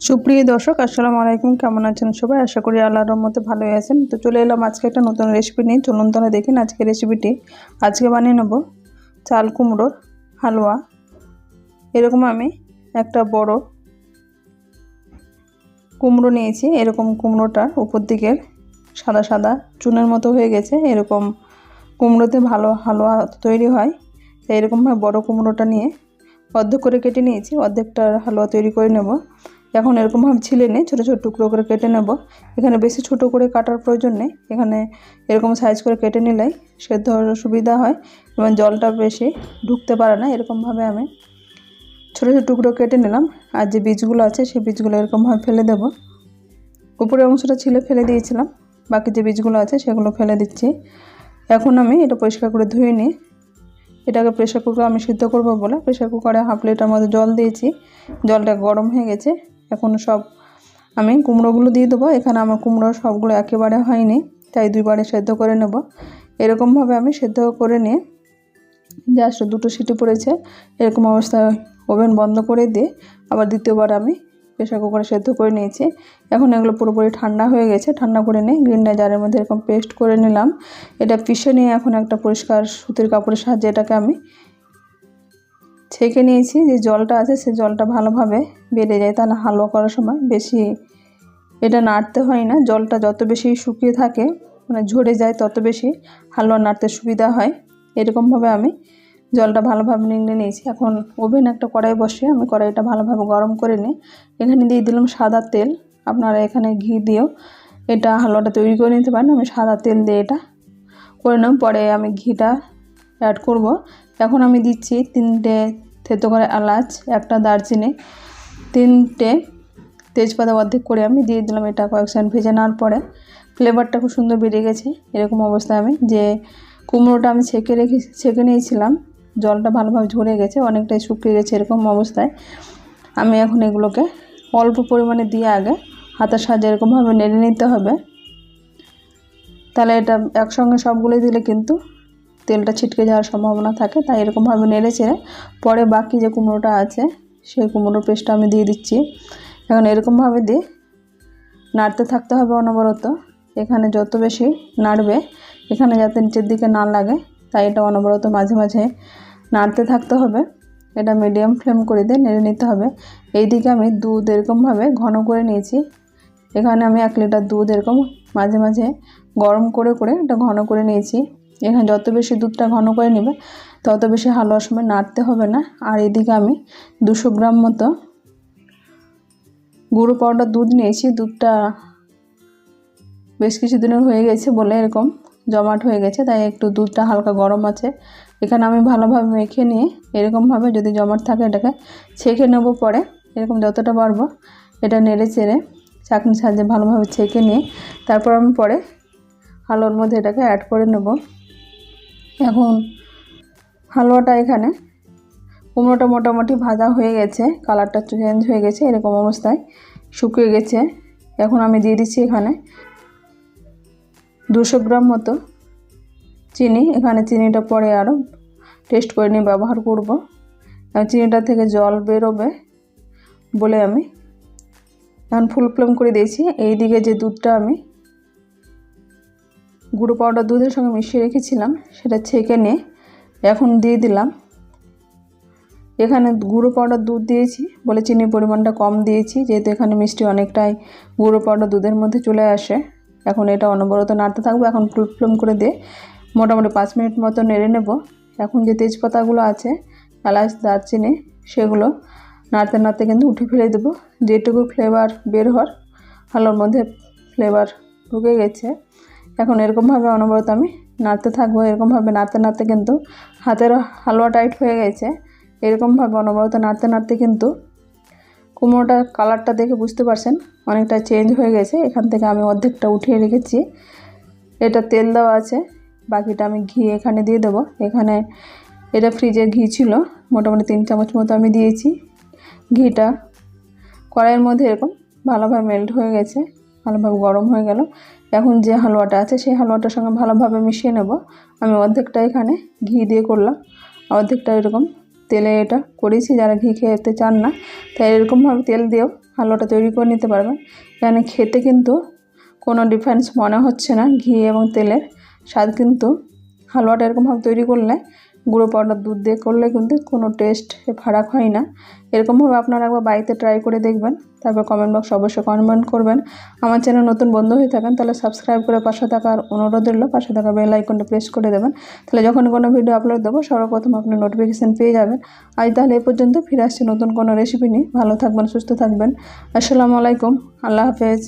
সুপ্রিয় দর্শক, আসসালামু আলাইকুম। কেমন আছেন সবাই? আশা করি আল্লাহর রহমতে ভালোই আছেন। তো চলে এলাম আজকে একটা নতুন রেসিপি নিয়ে। চলুন তাহলে দেখেন আজকে রেসিপিটি আজকে বানিয়ে নেব চাল কুমড়োর হালুয়া। এরকম আমি একটা বড় কুমড়ো নিয়েছি। এরকম কুমড়োটার উপর দিকের সাদা সাদা চুনের মতো হয়ে গেছে। এরকম কুমড়োতে ভালো হালুয়া তৈরি হয়। তাই এরকমভাবে বড় কুমড়োটা নিয়ে অর্ধেক করে কেটে নিয়েছি। অর্ধেকটা হালুয়া তৈরি করে নেব। এখন এরকমভাবে ছিলে নিয়ে ছোটো ছোটো টুকরো করে কেটে নেব। এখানে বেশি ছোট করে কাটার প্রয়োজন নেই। এখানে এরকম সাইজ করে কেটে নিলেই সেদ্ধ সুবিধা হয় এবং জলটা বেশি ঢুকতে পারে না এরকমভাবে আমি। ছোটো ছোটো টুকরো কেটে নিলাম। আর যে বীজগুলো আছে সেই বীজগুলো এরকমভাবে ফেলে দেব। উপরের অংশটা ছিলে ফেলে দিয়েছিলাম। বাকি যে বীজগুলো আছে সেগুলো ফেলে দিচ্ছি। এখন আমি এটা পরিষ্কার করে ধুয়ে নিই এটাকে প্রেশার কুকার আমি সিদ্ধ করব বলে প্রেশার কুকারে হাফ লিটার মতো জল দিয়েছি। জলটা গরম হয়ে গেছে। এখন সব আমি কুমড়োগুলো দিয়ে দেবো। এখানে আমার কুমড়ো সবগুলো একেবারে হয়নি, তাই দুইবারে সেদ্ধ করে নেব। এরকমভাবে আমি সেদ্ধ করে নিয়ে জাস্ট দুটো সিটি পড়েছে, এরকম অবস্থায় ওভেন বন্ধ করে দিয়ে আবার দ্বিতীয়বার আমি প্রেশার কুকারে সেদ্ধ করে নিয়েছি। এখন এগুলো পুরোপুরি ঠান্ডা হয়ে গেছে, ঠান্ডা করে নিয়ে গ্রিন্ডার জারের মধ্যে এরকম পেস্ট করে নিলাম। এটা পিষে নিয়ে এখন একটা পরিষ্কার সুতির কাপড়ের সাহায্যে এটাকে আমি ছেঁকে নিয়েছি, যে জলটা আছে সে জলটা ভালোভাবে বেড়ে যায়। তাহলে হালুয়া করার সময় বেশি এটা নাড়তে হয় না। জলটা যত বেশি শুকিয়ে থাকে মানে ঝরে যায়, তত বেশি হালুয়া নাড়তে সুবিধা হয়। এরকমভাবে আমি জলটা ভালোভাবে নিংড়ে নিয়েছি। এখন ওভেন একটা কড়াই বসে, আমি কড়াইটা ভালোভাবে গরম করে নিই। এখানে দিয়ে দিলাম সাদা তেল। আপনারা এখানে ঘি দিয়েও এটা হালুয়াটা তৈরি করে নিতে পারেন। আমি সাদা তেল দিয়ে এটা করে নেব পরে আমি ঘিটা অ্যাড করব। এখন আমি দিচ্ছি তিনটে থেতো করে এলাচ, একটা দারচিনি, তিনটে তেজপাতা অর্ধেক করে আমি দিয়ে দিলাম এটা কয়েক সেকেন্ড ভেজে নেওয়ার পরে। ফ্লেভারটা খুব সুন্দর বেরিয়ে গেছে এরকম অবস্থায় আমি। যে কুমড়োটা আমি ছেঁকে রেখে, ছেঁকে নিয়েছিলাম, জলটা ভালোভাবে ঝরে গেছে, অনেকটাই শুকিয়ে গেছে এরকম অবস্থায়। আমি এখন এগুলোকে অল্প পরিমাণে দিয়ে আগে হাতের সাহায্যে এরকমভাবে নেড়ে নিতে হবে। তাহলে এটা একসঙ্গে সবগুলোই দিলে কিন্তু তেলটা ছিটকে যাওয়ার সম্ভাবনা থাকে, তাই এরকমভাবে নেড়ে চেড়ে পরে বাকি যে কুমড়োটা আছে, সেই কুমড়োর পেস্টটা আমি দিয়ে দিচ্ছি। এখন এরকমভাবে দিয়ে নাড়তে থাকতে হবে অনবরত। এখানে যত বেশি নাড়বে, এখানে যাতে নিচের দিকে না লাগে, তাই এটা অনবরত মাঝে মাঝে নাড়তে থাকতে হবে। এটা মিডিয়াম ফ্লেম করে দিয়ে নেড়ে নিতে হবে। এই দিকে আমি দুধ এরকমভাবে ঘন করে নিয়েছি। এখানে আমি এক লিটার দুধ এরকম মাঝে মাঝে গরম করে করে এটা ঘন করে নিয়েছি। এখানে যত বেশি দুধটা ঘন করে নেবে, তত বেশি হালুয়ার সময় নাড়তে হবে না। আর এদিকে আমি দুশো গ্রাম মতো গুঁড়ো পাউডার দুধ নিয়েছি। দুধটা বেশ কিছু দিনের হয়ে গেছে বলে এরকম জমাট হয়ে গেছে, তাই একটু দুধটা হালকা গরম আছে। এখানে আমি ভালোভাবে মেখে নিয়ে এরকমভাবে যদি জমাট থাকে এটাকে ছেঁকে নেব পরে। এরকম যতটা পারব এটা নেড়ে চেড়ে চাকনি সাহায্যে ভালোভাবে ছেঁকে নিয়ে তারপর আমি পরে হালুয়ার মধ্যে এটাকে অ্যাড করে নেব। এখন হালুয়াটা এখানে। কুমড়োটা মোটামুটি ভাজা হয়ে গেছে, কালারটা চেঞ্জ হয়ে গেছে এরকম অবস্থায়, শুকিয়ে গেছে। এখন আমি দিয়ে দিচ্ছি এখানে দুশো গ্রাম মতো চিনি। এখানে চিনিটা পরে আরও টেস্ট করে নিয়ে ব্যবহার করব। চিনিটা থেকে জল বেরোবে বলে আমি এখন ফুল ফ্লেম করে দিয়েছি। এই দিকে যে দুধটা আমি গুঁড়ো পাউডার দুধের সঙ্গে মিশিয়ে রেখেছিলাম, সেটা ছেঁকে নিয়ে এখন দিয়ে দিলাম। এখানে গুঁড়ো পাউডার দুধ দিয়েছি, বলে চিনির পরিমাণটা কম দিয়েছি, যেহেতু এখানে মিষ্টি অনেকটাই গুঁড়ো পাউডার দুধের মধ্যে চলে আসে। এখন এটা অনবরত নাড়তে থাকব, এখন ফুল ফ্লেম করে দিয়ে মোটামুটি পাঁচ মিনিট মতো নেড়ে নেব। এখন যে তেজপাতাগুলো আছে, এলাচ, দারচিনি, সেগুলো নাড়তে নাড়তে কিন্তু উঠে ফেলে দেবো। যেটুকু ফ্লেভার বের হওয়ার হালোর মধ্যে ফ্লেভার ঢুকে গেছে। এখন এরকমভাবে অনবরত আমি নাড়তে থাকব, এরকমভাবে নাড়তে নাড়তে কিন্তু হাতের হালুয়া টাইট হয়ে গেছে। এরকমভাবে অনবরত নাড়তে নাড়তে কিন্তু কুমড়োটার কালারটা দেখে বুঝতে পারছেন, অনেকটা চেঞ্জ হয়ে গেছে। এখান থেকে আমি অর্ধেকটা উঠিয়ে রেখেছি। এটা তেল দেওয়া আছে, বাকিটা আমি ঘি এখানে দিয়ে দেবো। এখানে এটা ফ্রিজে ঘি ছিল, মোটামুটি তিন চামচ মতো আমি দিয়েছি। ঘিটা কড়াইয়ের মধ্যে এরকম ভালোভাবে মেল্ট হয়ে গেছে। ভালোভাবে গরম হয়ে গেল। এখন যে হালুয়াটা আছে, সেই হালুয়াটার সঙ্গে ভালোভাবে মিশিয়ে নেব। আমি অর্ধেকটা এখানে ঘি দিয়ে করলাম। অর্ধেকটা এরকম তেলে এটা করেছি, যারা ঘি খেতে চান না, তাই এরকমভাবে তেল দিয়েও হালুয়াটা তৈরি করে নিতে পারবেন। এখানে খেতে কিন্তু কোনো ডিফারেন্স মনে হচ্ছে না, ঘি এবং তেলের স্বাদ কিন্তু হালুয়াটা এরকমভাবে তৈরি করলে গুঁড়ো পাউডার দুধ দিয়ে করলে কিন্তু কোনো টেস্ট ফারাক হয় না। এরকমভাবে আপনারা একবার বাড়িতে ট্রাই করে দেখবেন। তারপর কমেন্ট বক্স অবশ্যই কমেন্ট করবেন। আমার চ্যানেল নতুন বন্ধু হয়ে থাকেন, তাহলে সাবস্ক্রাইব করে পাশে থাকার অনুরোধ রইল, পাশে থাকা বেল আইকনটা প্রেস করে দেবেন। তাহলে যখন কোনো ভিডিও আপলোড দেবো, সর্বপ্রথম আপনি নোটিফিকেশান পেয়ে যাবেন। আজ তাহলে এ পর্যন্ত, ফিরে আসছি নতুন কোনো রেসিপি নিয়ে। ভালো থাকবেন, সুস্থ থাকবেন। আসসালামু আলাইকুম, আল্লাহ হাফেজ।